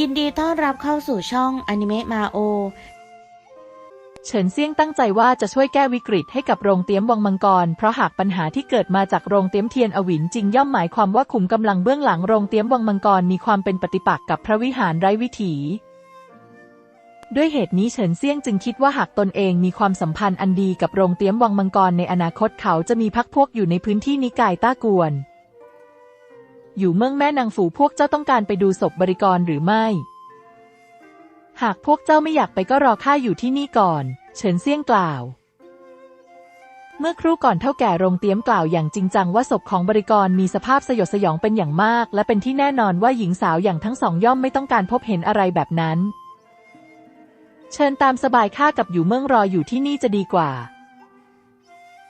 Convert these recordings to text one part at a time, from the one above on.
ยินดีต้อนรับเข้าสู่ช่องอนิเมะมาโอ เฉินเซี่ยงตั้งใจว่าจะช่วยแก้วิกฤตให้กับโรงเตี้ยมวังมังกร เพราะหากปัญหาที่เกิดมาจากโรงเตี้ยมเทียนอวินจริงย่อมหมายความว่าขุมกำลังเบื้องหลังโรงเตี้ยมวังมังกรมีความเป็นปฏิปักษ์กับพระวิหารไร้วิถี ด้วยเหตุนี้เฉินเซี่ยงจึงคิดว่าหากตนเองมีความสัมพันธ์อันดีกับโรงเตี้ยมวังมังกรในอนาคตเขาจะมีพักพวกอยู่ในพื้นที่นิกายต้ากวน อยู่เมืองแม่นางฝูพวกเจ้าต้องการไปดูศพบริกรหรือไม่ หากพวกเจ้าไม่อยากไปก็รอข้าอยู่ที่นี่ก่อน เฉินเซี่ยงกล่าว เมื่อครู่ก่อนเท่าแก่โรงเตี้ยมกล่าวอย่างจริงจังว่าศพของบริกรมีสภาพสยดสยองเป็นอย่างมาก และเป็นที่แน่นอนว่าหญิงสาวอย่างทั้งสองย่อมไม่ต้องการพบเห็นอะไรแบบนั้น เชิญตามสบายข้ากับอยู่เมืองรออยู่ที่นี่จะดีกว่า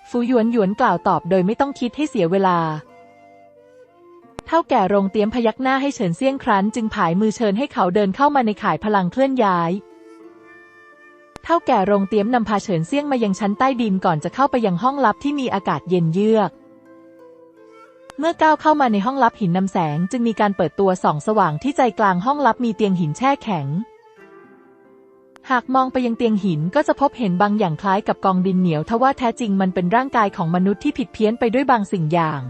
ฟูหยวนหยวนกล่าวตอบโดยไม่ต้องคิดให้เสียเวลา ท่าแก่โรงเตี้ยมพยักหน้าให้เฉินเซี่ยงครั้น จึงผายมือเชิญให้เขาเดินเข้ามาในข่ายพลังเคลื่อนย้ายเท่าแก่โรงเตี้ยมนำพาเฉินเซี่ยงมายังชั้นใต้ดินก่อนจะเข้าไปยังห้องลับที่มีอากาศเย็นเยือก เมื่อก้าวเข้ามาในห้องลับหินนำแสง จึงมีการเปิดตัวส่องสว่างที่ใจกลางห้องลับมีเตียงหินแช่แข็ง หากมองไปยังเตียงหินก็จะพบเห็นบางอย่างคล้ายกับกองดินเหนียวทว่าแท้จริงมันเป็นร่างกายของมนุษย์ที่ผิดเพี้ยนไปด้วยบางสิ่งอย่าง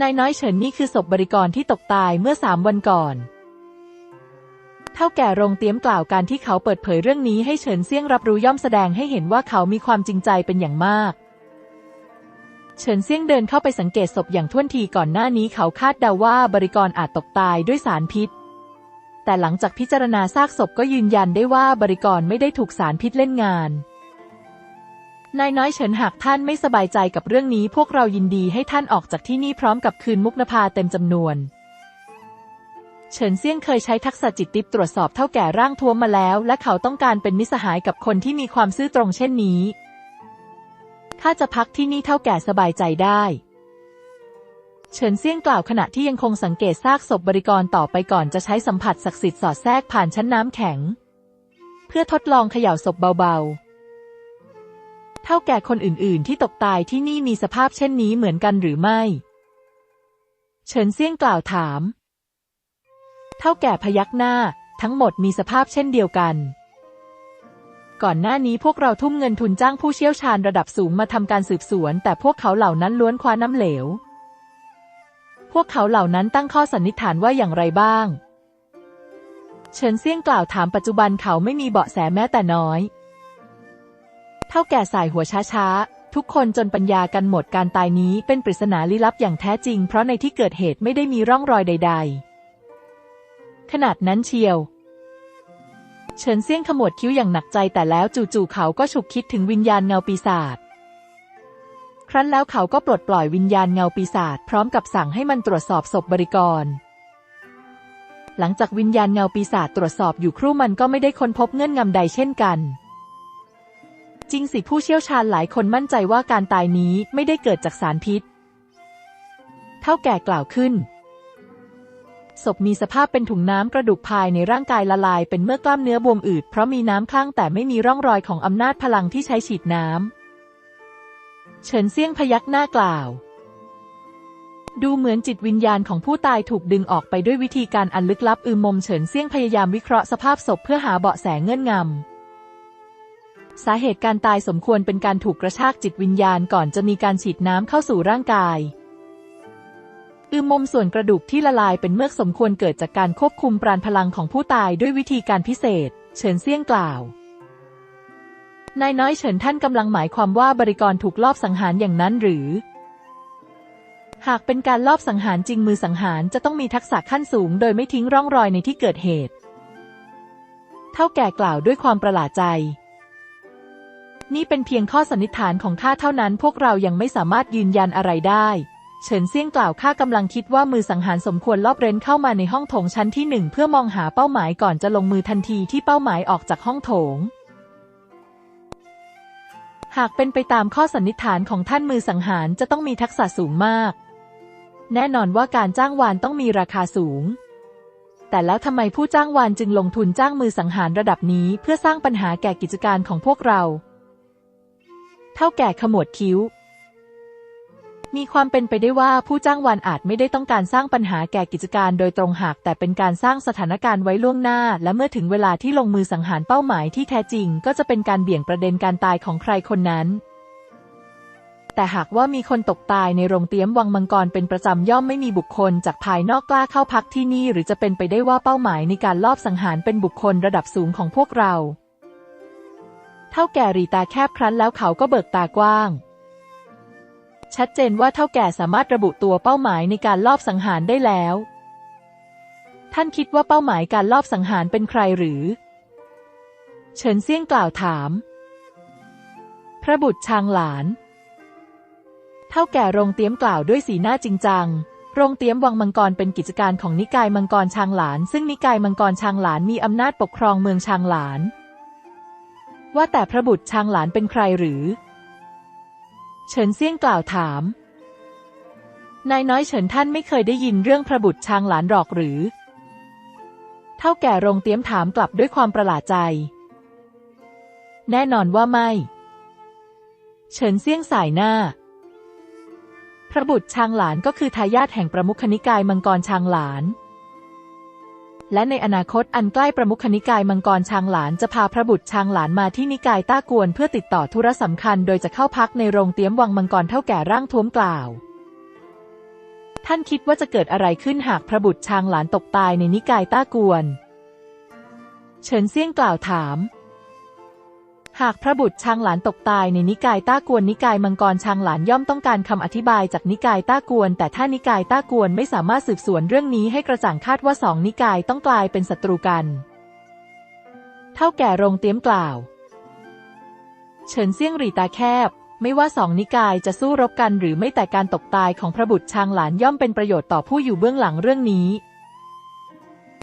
นายน้อยเฉินนี่คือศพบริกรที่ตกตายเมื่อสามวันก่อน เท่าแก่โรงเตี้ยมกล่าวการที่เขาเปิดเผยเรื่องนี้ให้เฉินเซี่ยงรับรู้ย่อมแสดงให้เห็นว่าเขามีความจริงใจเป็นอย่างมาก เฉินเซี่ยงเดินเข้าไปสังเกตศพอย่างท่วนทีก่อนหน้านี้เขาคาดเดาว่าบริกรอาจตกตายด้วยสารพิษ แต่หลังจากพิจารณาซากศพก็ยืนยันได้ว่าบริกรไม่ได้ถูกสารพิษเล่นงาน นายน้อยเฉินหากท่านไม่สบายใจกับเรื่องนี้ พวกเรายินดีให้ท่านออกจากที่นี่พร้อมกับคืนมุกนภาเต็มจำนวน เฉินเซี่ยงเคยใช้ทักษะจิตติปตรวจสอบเท่าแก่ร่างท้วมมาแล้ว และเขาต้องการเป็นมิสหายกับคนที่มีความซื่อตรงเช่นนี้ข้าจะพักที่นี่เท่าแก่สบายใจได้เฉินเซี่ยงกล่าวขณะที่ยังคงสังเกตซากศพบริกรต่อไปก่อนจะใช้สัมผัสศักดิ์สิทธิ์สอดแทรกผ่านชั้นน้ำแข็ง เพื่อทดลองเขย่าศพเบาๆ ท่าแก่คนอื่นๆ ที่ตกตายที่นี่มีสภาพเช่นนี้เหมือนกันหรือไม่ เฉินเซี่ยงกล่าวถาม เท่าแก่พยักหน้า ทั้งหมดมีสภาพเช่นเดียวกัน ก่อนหน้านี้พวกเราทุ่มเงินทุนจ้างผู้เชี่ยวชาญระดับสูงมาทำการสืบสวน แต่พวกเขาเหล่านั้นล้วนคว้าน้ำเหลว พวกเขาเหล่านั้นตั้งข้อสันนิษฐานว่าอย่างไรบ้าง เฉินเซี่ยงกล่าวถามปัจจุบันเขาไม่มีเบาะแสแม้แต่น้อย เท่าแก่สายหัวช้าๆ ทุกคนจนปัญญากันหมดการตายนี้เป็นปริศนาลี้ลับอย่างแท้จริง เพราะในที่เกิดเหตุไม่ได้มีร่องรอยใด ๆ ขนาดนั้นเชียว เฉินเซี่ยงขมวดคิ้วอย่างหนักใจแต่แล้วจู่ๆเขาก็ฉุกคิดถึงวิญญาณเงาปีศาจครั้นแล้วเขาก็ปลดปล่อยวิญญาณเงาปีศาจพร้อมกับสั่งให้มันตรวจสอบศพบริกร หลังจากวิญญาณเงาปีศาจตรวจสอบอยู่ครู่มันก็ไม่ได้ค้นพบเงื่อนงำใดเช่นกัน จริงสิผู้เชี่ยวชาญหลายคนมั่นใจว่าการตายนี้ไม่ได้เกิดจากสารพิษ เท่าแก่กล่าวขึ้น ศพมีสภาพเป็นถุงน้ำกระดูกภายในร่างกายละลายเป็นเมื่อกล้ามเนื้อบวมอืดเพราะมีน้ำคลั่งแต่ไม่มีร่องรอยของอำนาจพลังที่ใช้ฉีดน้ำ เฉินเซี่ยงพยักหน้ากล่าว ดูเหมือนจิตวิญญาณของผู้ตายถูกดึงออกไปด้วยวิธีการอันลึกลับอืมมมเฉินเซี่ยงพยายามวิเคราะห์สภาพศพเพื่อหาเบาะแสเงื่อนงำ สาเหตุการตายสมควรเป็นการถูกกระชากจิตวิญญาณก่อนจะมีการฉีดน้ำเข้าสู่ร่างกายอืมมมส่วนกระดูกที่ละลายเป็นเมือกสมควรเกิดจากการควบคุมปราณพลังของผู้ตายด้วยวิธีการพิเศษ เฉินเซี่ยงกล่าวนายน้อยเฉินท่านกำลังหมายความว่าบริกรถูกลอบสังหารอย่างนั้นหรือ หากเป็นการลอบสังหารจริงมือสังหารจะต้องมีทักษะขั้นสูง โดยไม่ทิ้งร่องรอยในที่เกิดเหตุ เท่าแก่กล่าวด้วยความประหลาดใจ นี่เป็นเพียงข้อสันนิษฐานของข้าเท่านั้นพวกเรายังไม่สามารถยืนยันอะไรได้ เฉินเซี่ยงกล่าวข้ากำลังคิดว่ามือสังหารสมควรลอบเร้นเข้ามาในห้องโถงชั้นที่หนึ่งเพื่อมองหาเป้าหมายก่อนจะลงมือทันทีที่เป้าหมายออกจากห้องโถง หากเป็นไปตามข้อสันนิษฐานของท่านมือสังหารจะต้องมีทักษะสูงมาก แน่นอนว่าการจ้างวานต้องมีราคาสูงแต่แล้วทำไมผู้จ้างวานจึงลงทุนจ้างมือสังหารระดับนี้เพื่อสร้างปัญหาแก่กิจการของพวกเรา ท่าแก่ขมวดคิ้ว มีความเป็นไปได้ว่าผู้จ้างวานอาจไม่ได้ต้องการสร้างปัญหาแก่กิจการโดยตรงหาก แต่เป็นการสร้างสถานการณ์ไว้ล่วงหน้า และเมื่อถึงเวลาที่ลงมือสังหารเป้าหมายที่แท้จริง ก็จะเป็นการเบี่ยงประเด็นการตายของใครคนนั้นแต่หากว่ามีคนตกตายในโรงเตี้ยมวังมังกรเป็นประจำย่อมไม่มีบุคคลจากภายนอกกล้าเข้าพักที่นี่ หรือจะเป็นไปได้ว่าเป้าหมายในการลอบสังหารเป็นบุคคลระดับสูงของพวกเรา เท่าแก่รีตาแคบครั้นแล้วเขาก็เบิกตากว้าง ชัดเจนว่าเท่าแก่สามารถระบุตัวเป้าหมายในการลอบสังหารได้แล้ว ท่านคิดว่าเป้าหมายการลอบสังหารเป็นใครหรือ เฉินเซี่ยงกล่าวถาม พระบุตรชางหลาน เท่าแก่โรงเตี้ยมกล่าวด้วยสีหน้าจริงจังโรงเตี้ยมวังมังกรเป็นกิจการของนิกายมังกรชางหลาน ซึ่งนิกายมังกรชางหลานมีอำนาจปกครองเมืองชางหลาน ว่าแต่พระบุตรชางหลานเป็นใครหรือ เฉินเซี่ยงกล่าวถาม นายน้อยเฉินท่านไม่เคยได้ยินเรื่องพระบุตรชางหลานหรอกหรือ เท่าแก่โรงเตี้ยมถามกลับด้วยความประหลาดใจ แน่นอนว่าไม่ เฉินเซี่ยงสายหน้า พระบุตรชางหลานก็คือทายาทแห่งประมุขนิกายมังกรชางหลาน และในอนาคตอันใกล้ประมุขนิกายมังกรช้างหลานจะพาพระบุตรช้างหลานมาที่นิกายต้ากวนเพื่อติดต่อธุระสำคัญ โดยจะเข้าพักในโรงเตี้ยมวังมังกรเท่าแก่ร่างท้วมกล่าว ท่านคิดว่าจะเกิดอะไรขึ้นหากพระบุตรช้างหลานตกตายในนิกายต้ากวน เฉินเซี่ยงกล่าวถาม หากพระบุตรชางหลานตกตายในนิกายต้ากวนนิกายมังกรชางหลานย่อมต้องการคำอธิบายจากนิกายต้ากวน แต่ถ้านิกายต้ากวนไม่สามารถสืบสวนเรื่องนี้ให้กระจ่างคาดว่าสองนิกายต้องกลายเป็นศัตรูกัน เท่าแก่โรงเตี้ยมกล่าว เฉินเซี่ยงหรีตาแคบ ไม่ว่าสองนิกายจะสู้รบกันหรือไม่แต่การตกตายของพระบุตรชางหลานย่อมเป็นประโยชน์ต่อผู้อยู่เบื้องหลังเรื่องนี้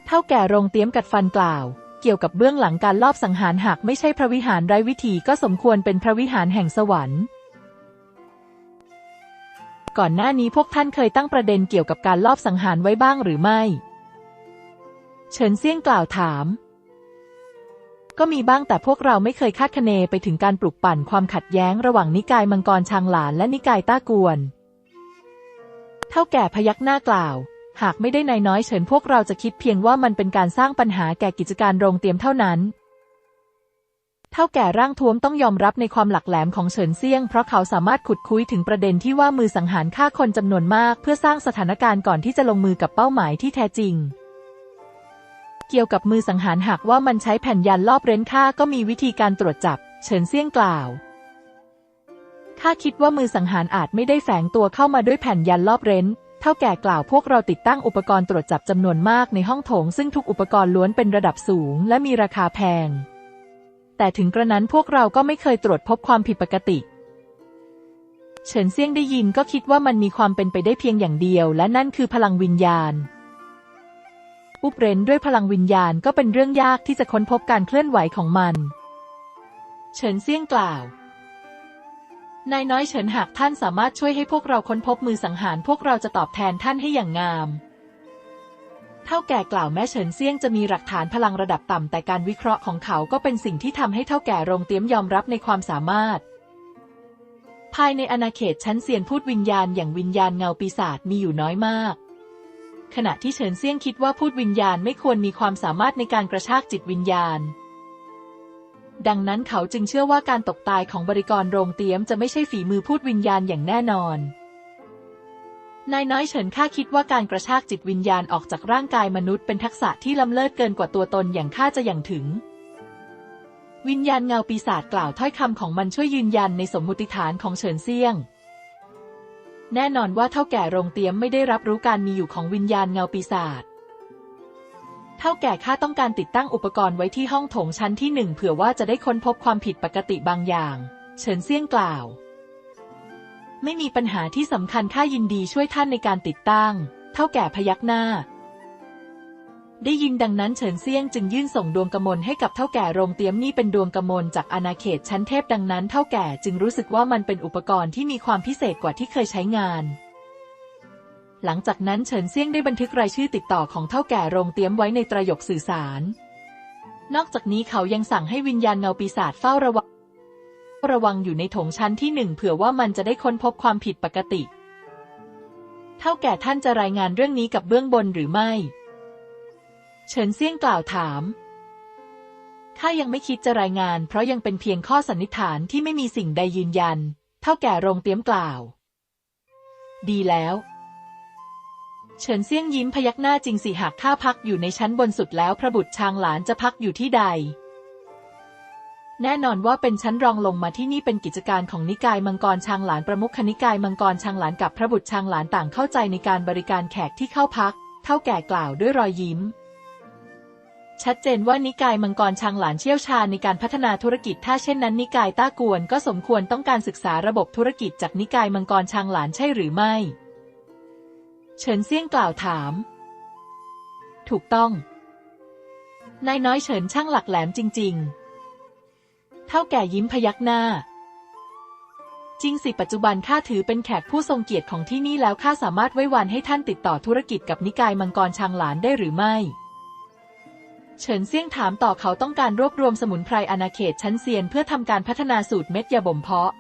เท่าแก่โรงเตี้ยมกัดฟันกล่าว เกี่ยวกับเบื้องหลังการลอบสังหารหากไม่ใช่พระวิหารไร้วิธีก็สมควรเป็นพระวิหารแห่งสวรรค์ ก่อนหน้านี้พวกท่านเคยตั้งประเด็นเกี่ยวกับการลอบสังหารไว้บ้างหรือไม่ เฉินเซี่ยงกล่าวถาม ก็มีบ้างแต่พวกเราไม่เคยคาดคะเนไปถึงการปลุกปั่นความขัดแย้งระหว่างนิกายมังกรชางหลานและนิกายต้ากวน เท่าแก่พยักหน้ากล่าว หากไม่ได้นายน้อยเฉินพวกเราจะคิดเพียงว่ามันเป็นการสร้างปัญหาแก่กิจการโรงเตรียมเท่านั้น เท่าแก่ร่างท้วมต้องยอมรับในความหลักแหลมของเฉินเซี่ยง เพราะเขาสามารถขุดคุยถึงประเด็นที่ว่ามือสังหารฆ่าคนจำนวนมาก เพื่อสร้างสถานการณ์ก่อนที่จะลงมือกับเป้าหมายที่แท้จริง เกี่ยวกับมือสังหารหากว่ามันใช้แผ่นยันลอบเร้นฆ่าก็มีวิธีการตรวจจับ เฉินเซี่ยงกล่าวข้าคิดว่ามือสังหารอาจไม่ได้แฝงตัวเข้ามาด้วยแผ่นยันลอบเร้น เท่าแก่กล่าวพวกเราติดตั้งอุปกรณ์ตรวจจับจำนวนมากในห้องโถง ซึ่งทุกอุปกรณ์ล้วนเป็นระดับสูง และมีราคาแพง แต่ถึงกระนั้นพวกเราก็ไม่เคยตรวจพบความผิดปกติ เฉินเซียงได้ยินก็คิดว่ามันมีความเป็นไปได้เพียงอย่างเดียว และนั่นคือพลังวิญญาณ อุบเรนด้วยพลังวิญญาณก็เป็นเรื่องยากที่จะค้นพบการเคลื่อนไหวของมัน เฉินเซียงกล่าว นายน้อยเฉินหากท่านสามารถช่วยให้พวกเราค้นพบมือสังหาร พวกเราจะตอบแทนท่านให้อย่างงาม เท่าแก่กล่าวแม้เฉินเซี่ยงจะมีหลักฐานพลังระดับต่ำแต่การวิเคราะห์ของเขาก็เป็นสิ่งที่ทำให้เท่าแก่โรงเตี้ยมยอมรับในความสามารถ ภายในอาณาเขตชั้นเซียนพูดวิญญาณอย่างวิญญาณเงาปีศาจมีอยู่น้อยมาก ขณะที่เฉินเซี่ยงคิดว่าพูดวิญญาณไม่ควรมีความสามารถในการกระชากจิตวิญญาณ ดังนั้นเขาจึงเชื่อว่าการตกตายของบริกรโรงเตี้ยมจะไม่ใช่ฝีมือพูดวิญญาณอย่างแน่นอน นายน้อยเฉินข้าคิดว่าการกระชากจิตวิญญาณออกจากร่างกายมนุษย์เป็นทักษะที่ล้ำเลิศเกินกว่าตัวตนอย่างข้าจะอย่างถึง วิญญาณเงาปีศาจกล่าวถ้อยคำของมันช่วยยืนยันในสมมุติฐานของเฉินเซี่ยง แน่นอนว่าเท่าแก่โรงเตี้ยมไม่ได้รับรู้การมีอยู่ของวิญญาณเงาปีศาจ เท่าแก่ข้าต้องการติดตั้งอุปกรณ์ไว้ที่ห้องโถงชั้นที่หนึ่งเผื่อว่าจะได้ค้นพบความผิดปกติบางอย่าง เฉินเซี่ยงกล่าว ไม่มีปัญหาที่สำคัญข้ายินดีช่วยท่านในการติดตั้ง เท่าแก่พยักหน้า ได้ยินดังนั้นเฉินเซี่ยงจึงยื่นส่งดวงกมลให้กับเท่าแก่โรงเตี้ยมนี่เป็นดวงกมลจากอาณาเขตชั้นเทพดังนั้น เท่าแก่จึงรู้สึกว่ามันเป็นอุปกรณ์ที่มีความพิเศษกว่าที่เคยใช้งาน หลังจากนั้นเฉินเซี่ยงได้บันทึกรายชื่อติดต่อของเท่าแก่โรงเตี้ยมไว้ในตรยกสื่อสาร นอกจากนี้เขายังสั่งให้วิญญาณเงาปีศาจเฝ้าระวัง ระวังอยู่ในถงชั้นที่หนึ่งเผื่อว่ามันจะได้ค้นพบความผิดปกติ เท่าแก่ท่านจะรายงานเรื่องนี้กับเบื้องบนหรือไม่ เฉินเซี่ยงกล่าวถามข้ายังไม่คิดจะรายงาน เพราะยังเป็นเพียงข้อสันนิษฐานที่ไม่มีสิ่งใดยืนยัน เท่าแก่โรงเตรียมกล่าว ดีแล้ว เฉินเซี่ยงยิ้มพยักหน้าจริงสิหากข้าพักอยู่ในชั้นบนสุดแล้วพระบุตรชางหลานจะพักอยู่ที่ใด แน่นอนว่าเป็นชั้นรองลงมาที่นี่เป็นกิจการของนิกายมังกรชางหลานประมุขนิกายมังกรชางหลานกับพระบุตรชางหลานต่างเข้าใจในการบริการแขกที่เข้าพัก เท่าแก่กล่าวด้วยรอยยิ้ม ชัดเจนว่านิกายมังกรชางหลานเชี่ยวชาญในการพัฒนาธุรกิจถ้าเช่นนั้น นิกายต้ากวนก็สมควรต้องการศึกษาระบบธุรกิจจากนิกายมังกรชางหลานใช่หรือไม่ เฉินเซี่ยงกล่าวถาม ถูกต้อง นายน้อยเฉินช่างหลักแหลมจริง ๆ เท่าแก่ยิ้มพยักหน้า จริงสิปัจจุบันข้าถือเป็นแขกผู้ทรงเกียรติของที่นี่แล้วข้าสามารถไว้วานให้ท่านติดต่อธุรกิจกับนิกายมังกรชางหลานได้หรือไม่ เฉินเซี่ยงถามต่อเขาต้องการรวบรวมสมุนไพรอาณาเขตชั้นเซียนเพื่อทำการพัฒนาสูตรเม็ดยาบ่มเพาะ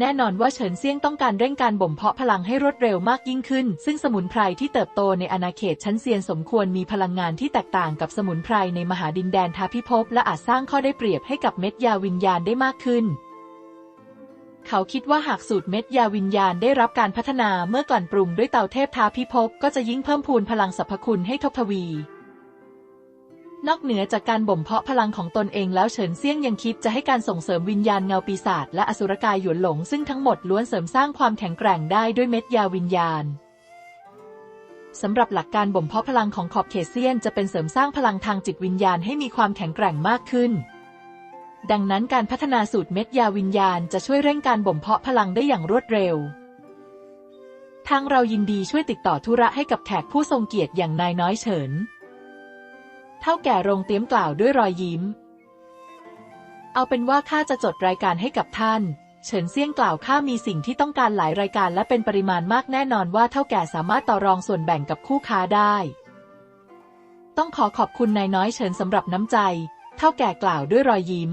แน่นอนว่าเฉินเซียงต้องการเร่งการบ่มเพาะพลังให้รวดเร็วมากยิ่งขึ้น ซึ่งสมุนไพรที่เติบโตในอาณาเขตชั้นเซียนสมควรมีพลังงานที่แตกต่างกับสมุนไพรในมหาดินแดนทาพิภพและอาจสร้างข้อได้เปรียบให้กับเม็ดยาวิญญาณได้มากขึ้นเขาคิดว่าหากสูตรเม็ดยาวิญญาณได้รับการพัฒนาเมื่อกลั่นปรุงด้วยเตาเทพทาพิภพก็จะยิ่งเพิ่มพูนพลังสรรพคุณให้ทบทวี นอกเหนือจากการบ่มเพาะพลังของตนเองแล้วเฉินเซียงยังคิดจะให้การส่งเสริมวิญญาณเงาปีศาจและอสุรกายหยวนหลงซึ่งทั้งหมดล้วนเสริมสร้างความแข็งแกร่งได้ด้วยเม็ดยาวิญญาณสำหรับหลักการบ่มเพาะพลังของขอบเขตเซียนจะเป็นเสริมสร้างพลังทางจิตวิญญาณให้มีความแข็งแกร่งมากขึ้น ดังนั้นการพัฒนาสูตรเม็ดยาวิญญาณจะช่วยเร่งการบ่มเพาะพลังได้อย่างรวดเร็ว ทางเรายินดีช่วยติดต่อธุระให้กับแขกผู้ทรงเกียรติอย่างนายน้อยเฉิน เท่าแก่โรงเตรียมกล่าวด้วยรอยยิ้ม เอาเป็นว่าข้าจะจดรายการให้กับท่าน เฉินเซี่ยงกล่าวข้ามีสิ่งที่ต้องการหลายรายการและเป็นปริมาณมากแน่นอนว่าเท่าแก่สามารถต่อรองส่วนแบ่งกับคู่ค้าได้ ต้องขอขอบคุณนายน้อยเฉินสำหรับน้ำใจ เท่าแก่กล่าวด้วยรอยยิ้ม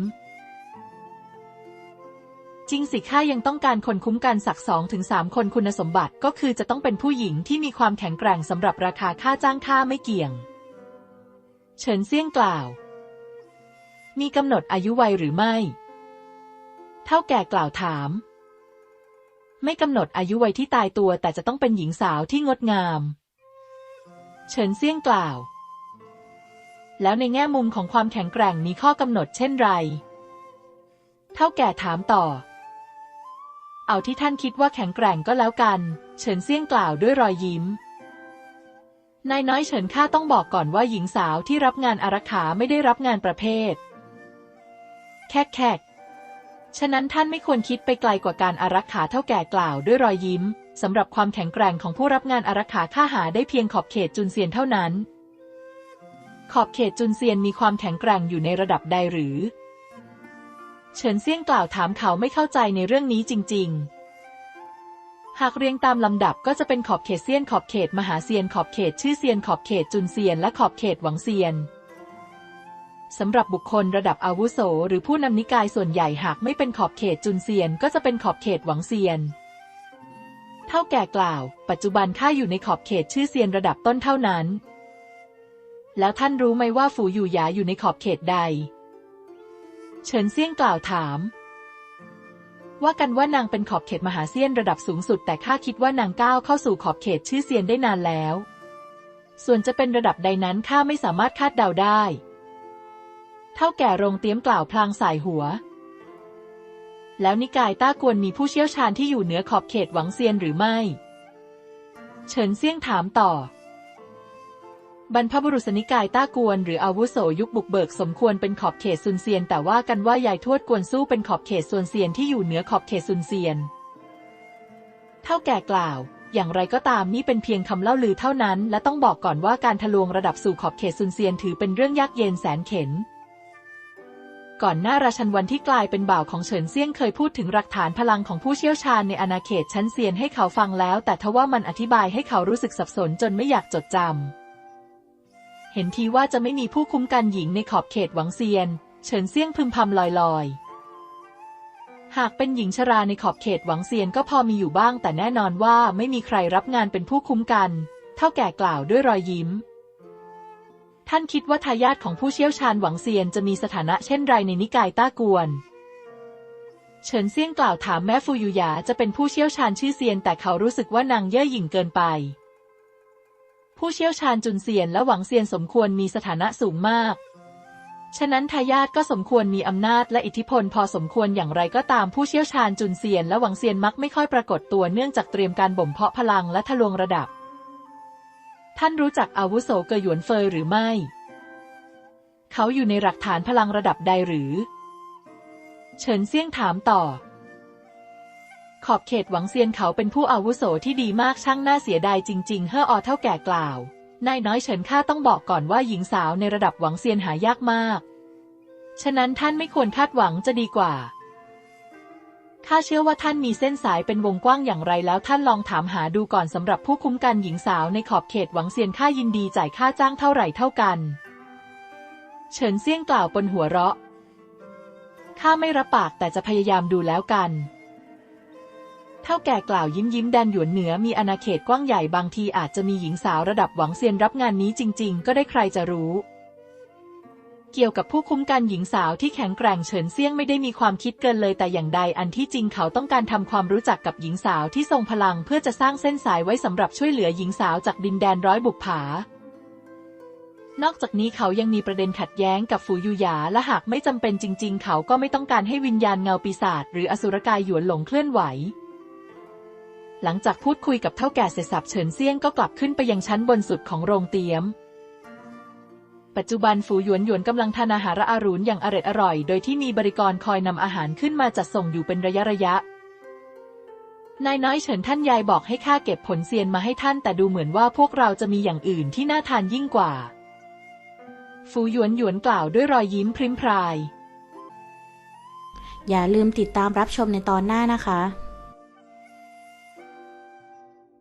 จริงสิข้ายังต้องการคนคุ้มกันสักสองถึงสามคนคุณสมบัติก็คือจะต้องเป็นผู้หญิงที่มีความแข็งแกร่งสำหรับราคาค่าจ้างค่าไม่เกี่ยง เฉินเซี่ยงกล่าว มีกำหนดอายุวัยหรือไม่ เท่าแก่กล่าวถาม ไม่กำหนดอายุวัยที่ตายตัวแต่จะต้องเป็นหญิงสาวที่งดงาม เฉินเซี่ยงกล่าว แล้วในแง่มุมของความแข็งแกร่งมีข้อกำหนดเช่นไร เท่าแก่ถามต่อ เอาที่ท่านคิดว่าแข็งแกร่งก็แล้วกัน เฉินเซี่ยงกล่าวด้วยรอยยิ้ม นายน้อยเฉินข้าต้องบอกก่อนว่าหญิงสาวที่รับงานอารักขาไม่ได้รับงานประเภท แคกแคกฉะนั้นท่านไม่ควรคิดไปไกลกว่าการอารักขาเท่าแก่กล่าวด้วยรอยยิ้มสำหรับความแข็งแกร่งของผู้รับงานอารักขาข้าหาได้เพียงขอบเขตจุนเซียนเท่านั้น ขอบเขตจุนเซียนมีความแข็งแกร่งอยู่ในระดับใดหรือ เฉินเซี่ยงกล่าวถามเขาไม่เข้าใจในเรื่องนี้จริง ๆ หากเรียงตามลำดับก็จะเป็นขอบเขตเซียนขอบเขตมหาเซียนขอบเขตชื่อเซียนขอบเขตจุนเซียนและขอบเขตหวังเซียนสำหรับบุคคลระดับอาวุโส หรือผู้นำนิกายส่วนใหญ่หากไม่เป็นขอบเขตจุนเซียน ก็จะเป็นขอบเขตหวังเซียน เท่าแก่กล่าว ปัจจุบันข้าอยู่ในขอบเขตชื่อเซียนระดับต้นเท่านั้น แล้วท่านรู้ไหมว่าฝูอยู่หยาอยู่ในขอบเขตใด เฉินเซียงกล่าวถาม ว่ากันว่านางเป็นขอบเขตมหาเซียนระดับสูงสุด แต่ข้าคิดว่านางก้าวเข้าสู่ขอบเขตชื่อเซียนได้นานแล้ว ส่วนจะเป็นระดับใดนั้นข้าไม่สามารถคาดเดาได้ เท่าแก่โรงเตรียมกล่าวพลางสายหัว แล้วนิกายต้ากวนมีผู้เชี่ยวชาญที่อยู่เหนือขอบเขตหวังเซียนหรือไม่ เฉินเซี่ยงถามต่อ บรรพบุรุษนิกายต้ากวนหรืออาวุโสยุคบุกเบิกสมควรเป็นขอบเขตซุนเซียน แต่ว่ากันว่ายายทวดกวนสู้เป็นขอบเขตซุนเซียนที่อยู่เหนือขอบเขตซุนเซียน เท่าแก่กล่าว อย่างไรก็ตามนี่เป็นเพียงคำเล่าลือเท่านั้น และต้องบอกก่อนว่าการทะลวงระดับสู่ขอบเขตซุนเซียนถือเป็นเรื่องยากเย็นแสนเข็ญก่อนหน้าราชันวันที่กลายเป็นบ่าวของเฉินเซี่ยงเคยพูดถึงหลักฐานพลังของผู้เชี่ยวชาญในอาณาเขตชั้นเซียนให้เขาฟังแล้ว แต่ทว่ามันอธิบายให้เขารู้สึกสับสนจนไม่อยากจดจำ เห็นทีว่าจะไม่มีผู้คุ้มกันหญิงในขอบเขตหวังเซียน เฉินเซี่ยงพึมพำลอยหากเป็นหญิงชราในขอบเขตหวังเซียนก็พอมีอยู่บ้าง แต่แน่นอนว่าไม่มีใครรับงานเป็นผู้คุ้มกัน เท่าแก่กล่าวด้วยรอยยิ้ม ท่านคิดว่าทายาทของผู้เชี่ยวชาญหวังเซียนจะมีสถานะเช่นไรในนิกายต้ากวน เฉินเซี่ยงกล่าวถามแม้ฟูยุหยาจะเป็นผู้เชี่ยวชาญชื่อเซียน แต่เขารู้สึกว่านางเย่อหยิ่งเกินไป ผู้เชี่ยวชาญจุนเซียนและหวังเซียนสมควรมีสถานะสูงมากฉะนั้นทายาทก็สมควรมีอำนาจและอิทธิพลพอสมควรอย่างไรก็ตามผู้เชี่ยวชาญจุนเซียนและหวังเซียนมักไม่ค่อยปรากฏตัวเนื่องจากเตรียมการบ่มเพาะพลังและทะลวงระดับ ท่านรู้จักอาวุโสเกยหยวนเฟยหรือไม่ เขาอยู่ในหลักฐานพลังระดับใดหรือ เฉินเซี่ยงถามต่อ ขอบเขตหวังเซียนเขาเป็นผู้อาวุโสที่ดีมากช่างน่าเสียดายจริง ๆ เฮ่ออเท่าแก่กล่าวนายน้อยเฉินข้าต้องบอกก่อนว่าหญิงสาวในระดับหวังเซียนหายากมาก ฉะนั้นท่านไม่ควรคาดหวังจะดีกว่าข้าเชื่อว่าท่านมีเส้นสายเป็นวงกว้างอย่างไรแล้วท่านลองถามหาดูก่อนสำหรับผู้คุ้มกันหญิงสาวในขอบเขตหวังเซียนข้ายินดีจ่ายค่าจ้างเท่าไหร่เท่ากัน เฉินเซี่ยงกล่าวบนหัวเราะข้าไม่รับปากแต่จะพยายามดูแล้วกัน เท่าแก่กล่าวยิ้มยิ้มแดนหยวนเหนือมีอาณาเขตกว้างใหญ่บางทีอาจจะมีหญิงสาวระดับหวังเซียนรับงานนี้จริง ๆ ก็ได้ใครจะรู้ เกี่ยวกับผู้คุ้มกันหญิงสาวที่แข็งแกร่งเฉินเซี่ยงไม่ได้มีความคิดเกินเลยแต่อย่างใดอันที่จริงเขาต้องการทำความรู้จักกับหญิงสาวที่ทรงพลังเพื่อจะสร้างเส้นสายไว้สำหรับช่วยเหลือหญิงสาวจากดินแดนร้อยบุกผานอกจากนี้เขายังมีประเด็นขัดแย้งกับฟูยูหยาและหากไม่จำเป็นจริง ๆ เขาก็ไม่ต้องการให้วิญญาณเงาปีศาจหรืออสุรกายหยวนหลงเคลื่อนไหว หลังจากพูดคุยกับเท่าแก่เสร็จสับเฉินเซียงก็กลับขึ้นไปยังชั้นบนสุดของโรงเตี๊ยม ปัจจุบันฟูหยวนหยวนกำลังทานอาหารอารูนอย่างอร็ดอร่อย โดยที่มีบริกรคอยนำอาหารขึ้นมาจัดส่งอยู่เป็นระยะระยะ นายน้อยเฉินท่านยายบอกให้ข้าเก็บผลเซียนมาให้ท่าน แต่ดูเหมือนว่าพวกเราจะมีอย่างอื่นที่น่าทานยิ่งกว่าฟูหยวนหยวนกล่าวด้วยรอยยิ้มพริ้มพราย อย่าลืมติดตามรับชมในตอนหน้านะคะ